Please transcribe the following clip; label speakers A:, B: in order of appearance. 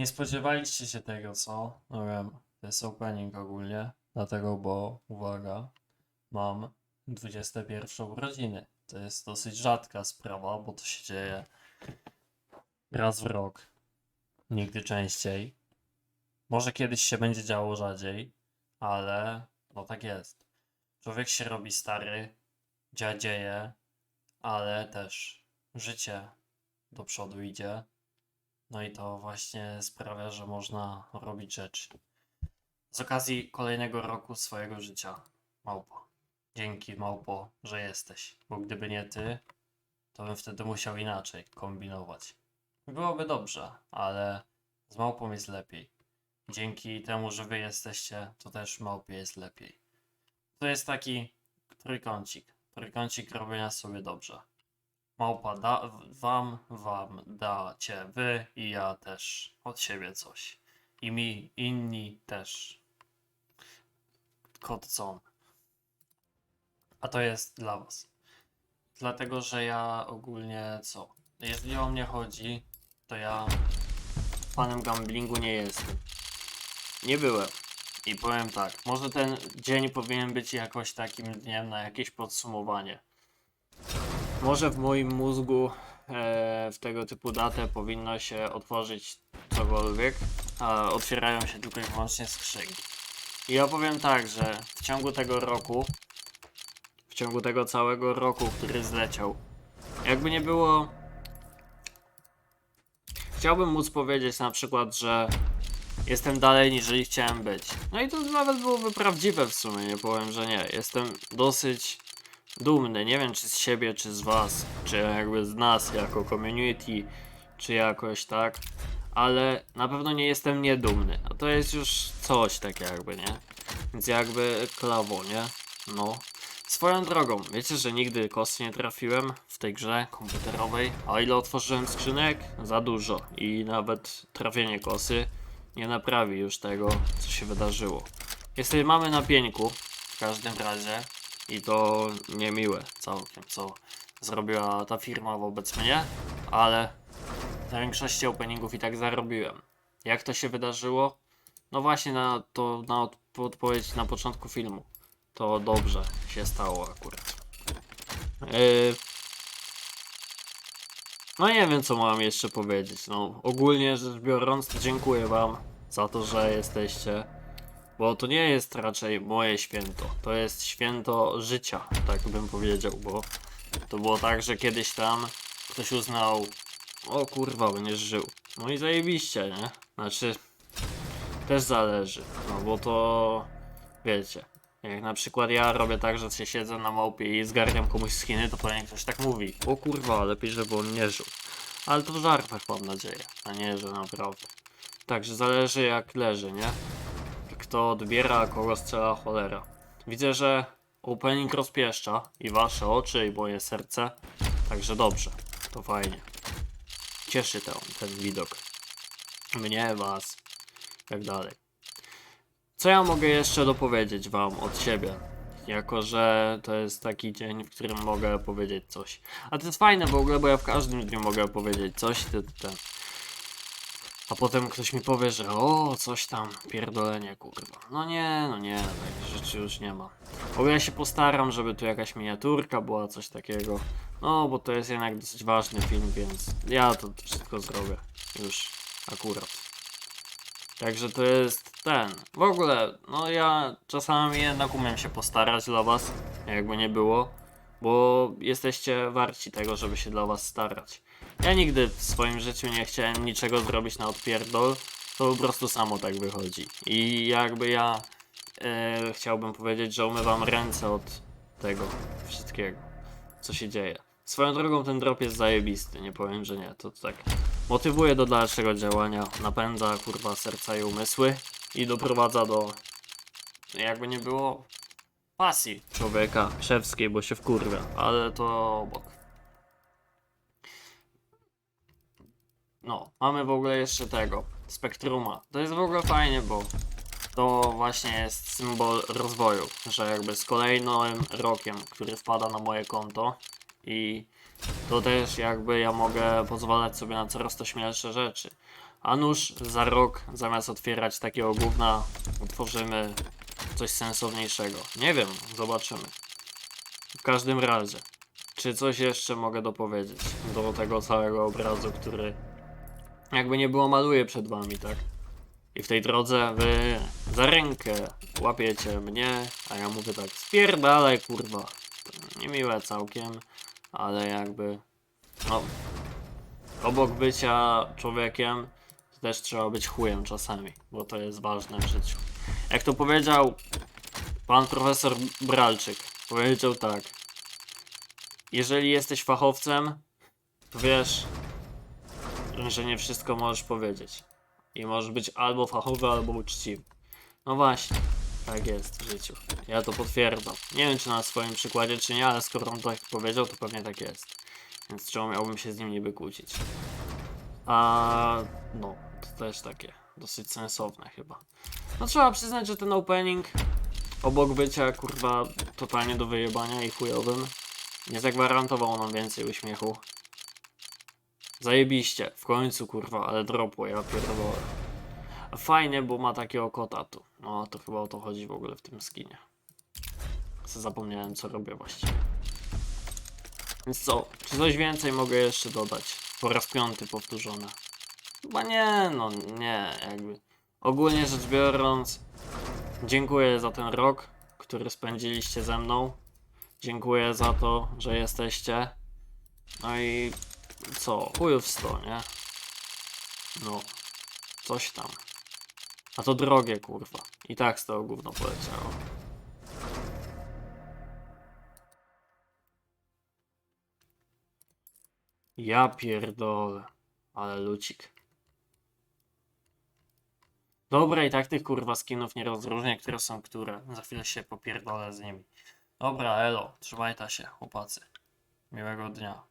A: Nie spodziewaliście się tego, co? No wiem, to jest opening ogólnie, dlatego, bo uwaga, mam 21 urodziny. To jest dosyć rzadka sprawa, bo to się dzieje raz w rok, nigdy częściej. Może kiedyś się będzie działo rzadziej, ale no tak jest. Człowiek się robi stary, dziadzieje, ale też życie do przodu idzie. No i to właśnie sprawia, że można robić rzeczy. Z okazji kolejnego roku swojego życia, Małpo. Dzięki, Małpo, że jesteś. Bo gdyby nie ty, to bym wtedy musiał inaczej kombinować. Byłoby dobrze, ale z Małpą jest lepiej. Dzięki temu, że wy jesteście, to też Małpie jest lepiej. To jest taki trójkącik. Trójkącik robienia sobie dobrze. Małpa da wam, wam dacie wy i ja też od siebie coś. I mi inni też. Kot con. A to jest dla was. Dlatego, że ja ogólnie co? Jeżeli o mnie chodzi, to ja fanem gamblingu nie jestem. Nie byłem. I powiem tak, może ten dzień powinien być jakoś takim dniem na jakieś podsumowanie. Może w moim mózgu e, w tego typu datę powinno się otworzyć cokolwiek, a otwierają się tylko i wyłącznie skrzynki. I ja powiem tak, że w ciągu tego roku, w ciągu tego całego roku, który zleciał, jakby nie było. Chciałbym móc powiedzieć na przykład, że jestem dalej niżeli chciałem być. No i to nawet byłoby prawdziwe w sumie, nie powiem, że nie. Jestem dosyć dumny, nie wiem czy z siebie, czy z was, czy jakby z nas jako community, czy jakoś tak, ale na pewno nie jestem niedumny, a to jest już coś tak jakby, nie? Więc jakby klawo, nie? No. Swoją drogą, wiecie, że nigdy kosy nie trafiłem w tej grze komputerowej, a ile otworzyłem skrzynek? Za dużo i nawet trafienie kosy nie naprawi już tego, co się wydarzyło. Jesteśmy, mamy na pieńku, w każdym razie, i to niemiłe całkiem, co zrobiła ta firma wobec mnie, ale na większości openingów i tak zarobiłem. Jak to się wydarzyło? No właśnie na to na od, odpowiedź na początku filmu. To dobrze się stało akurat. Yy... No nie wiem co mam jeszcze powiedzieć. No ogólnie rzecz biorąc, dziękuję wam za to, że jesteście bo to nie jest raczej moje święto. To jest święto życia, tak bym powiedział, bo to było tak, że kiedyś tam ktoś uznał, o kurwa, będziesz żył. No i zajebiście, nie? Znaczy, też zależy, no bo to, wiecie, jak na przykład ja robię tak, że się siedzę na małpie i zgarniam komuś skiny, to pewnie ktoś tak mówi, o kurwa, lepiej, żeby on nie żył. Ale to w żartach mam nadzieję, a nie, że naprawdę. Także zależy jak leży, nie? Kto odbiera, a kogo strzela cholera. Widzę, że opening rozpieszcza i wasze oczy, i moje serce. Także dobrze, to fajnie. Cieszy ten, ten widok. Mnie, was, tak dalej. Co ja mogę jeszcze dopowiedzieć wam od siebie? Jako, że to jest taki dzień, w którym mogę powiedzieć coś. A to jest fajne w ogóle, bo ja w każdym dniu mogę powiedzieć coś. Ty, ten. A potem ktoś mi powie, że o, coś tam, pierdolenie, kurwa. No nie, no nie, takich rzeczy już nie ma. Ogóle ja się postaram, żeby tu jakaś miniaturka była, coś takiego. No, bo to jest jednak dosyć ważny film, więc ja to wszystko zrobię. Już akurat. Także to jest ten. W ogóle, no ja czasami jednak umiem się postarać dla was, jakby nie było. Bo jesteście warci tego, żeby się dla was starać. Ja nigdy w swoim życiu nie chciałem niczego zrobić na odpierdol, to po prostu samo tak wychodzi. I jakby ja e, chciałbym powiedzieć, że umywam ręce od tego wszystkiego, co się dzieje. Swoją drogą ten drop jest zajebisty, nie powiem, że nie. To tak motywuje do dalszego działania, napędza kurwa serca i umysły i doprowadza do, jakby nie było, pasji człowieka szewskiej, bo się wkurwia, ale to obok. No, mamy w ogóle jeszcze tego, Spektruma. To jest w ogóle fajnie, bo to właśnie jest symbol rozwoju, że jakby z kolejnym rokiem, który wpada na moje konto i to też jakby ja mogę pozwalać sobie na coraz to śmielsze rzeczy. A nuż za rok, zamiast otwierać takiego gówna, utworzymy coś sensowniejszego. Nie wiem, zobaczymy. W każdym razie, czy coś jeszcze mogę dopowiedzieć do tego całego obrazu, który jakby nie było maluje przed wami, tak? I w tej drodze wy za rękę łapiecie mnie, a ja mówię tak, spierdalaj kurwa. Niemiłe całkiem, ale jakby, no, obok bycia człowiekiem, też trzeba być chujem czasami, bo to jest ważne w życiu. Jak to powiedział pan profesor Bralczyk, powiedział tak, jeżeli jesteś fachowcem, to wiesz, że nie wszystko możesz powiedzieć. I możesz być albo fachowy, albo uczciwy. No właśnie, tak jest w życiu. Ja to potwierdzam. Nie wiem, czy na swoim przykładzie, czy nie, ale skoro on tak powiedział, to pewnie tak jest. Więc czemu miałbym się z nim niby kłócić? A no, to też takie dosyć sensowne chyba. No trzeba przyznać, że ten opening obok bycia kurwa totalnie do wyjebania i chujowym nie zagwarantował nam więcej uśmiechu. Zajebiście, w końcu kurwa, ale dropło, ja pierdolę. Fajnie, bo ma takiego kota tu. No to chyba o to chodzi w ogóle w tym skinie. Zapomniałem co robię właściwie. Więc co, czy coś więcej mogę jeszcze dodać? Po raz piąty powtórzone. Chyba nie, no nie, jakby. Ogólnie rzecz biorąc, dziękuję za ten rok, który spędziliście ze mną. Dziękuję za to, że jesteście. No i co? Chujów 100, nie? No, coś tam. A to drogie, kurwa. I tak z tego gówno poleciało. Ja pierdolę. Ale lucik. Dobra, i tak tych kurwa skinów nie rozróżnię, które są które. Za chwilę się popierdolę z nimi. Dobra, elo. Trzymajta się, chłopacy. Miłego dnia.